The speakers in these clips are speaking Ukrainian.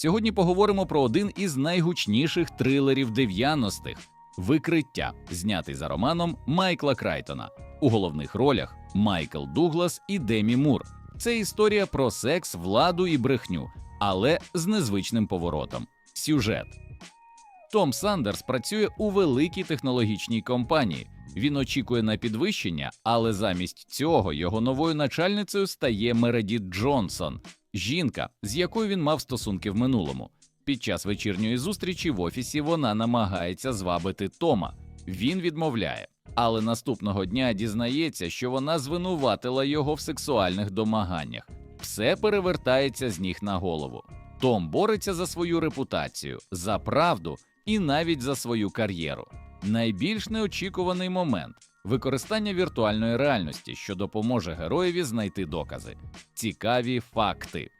Сьогодні поговоримо про один із найгучніших трилерів 90-х Викриття, знятий за романом Майкла Крайтона. У головних ролях Майкл Дуглас і Демі Мур. Це історія про секс, владу і брехню, але з незвичним поворотом. Сюжет Том Сандерс працює у великій технологічній компанії. Він очікує на підвищення, але замість цього його новою начальницею стає Мередіт Джонсон, жінка, з якою він мав стосунки в минулому. Під час вечірньої зустрічі в офісі вона намагається звабити Тома. Він відмовляє, але наступного дня дізнається, що вона звинуватила його в сексуальних домаганнях. Все перевертається з ніг на голову. Том бореться за свою репутацію, за правду і навіть за свою кар'єру. Найбільш неочікуваний момент використання віртуальної реальності, що допоможе героєві знайти докази. Цікаві факти.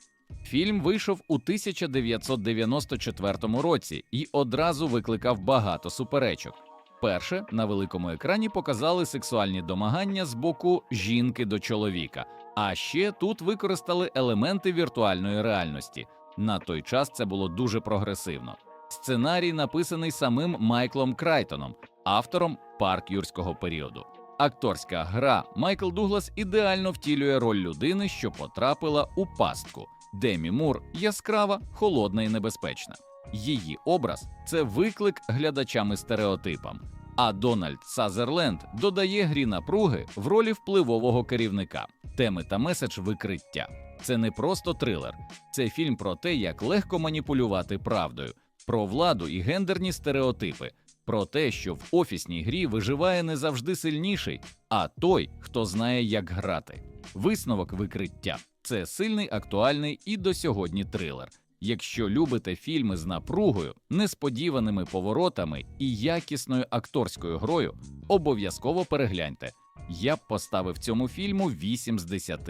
Фільм вийшов у 1994 році і одразу викликав багато суперечок. Перше на великому екрані показали сексуальні домагання з боку жінки до чоловіка. А ще тут використали елементи віртуальної реальності. На той час це було дуже прогресивно. Сценарій написаний самим Майклом Крайтоном, автором парк юрського періоду. Акторська гра Майкл Дуглас ідеально втілює роль людини, що потрапила у пастку. Демі Мур яскрава, холодна і небезпечна. Її образ це виклик глядачами стереотипам. А Дональд Сазерленд додає грі напруги в ролі впливового керівника. Теми та меседж викриття. Це не просто трилер, це фільм про те, як легко маніпулювати правдою, про владу і гендерні стереотипи, про те, що в офісній грі виживає не завжди сильніший, а той, хто знає, як грати. Висновок викриття це сильний, актуальний і до сьогодні трилер. Якщо любите фільми з напругою, несподіваними поворотами і якісною акторською грою, обов'язково перегляньте. Я б поставив цьому фільму 8 з 10.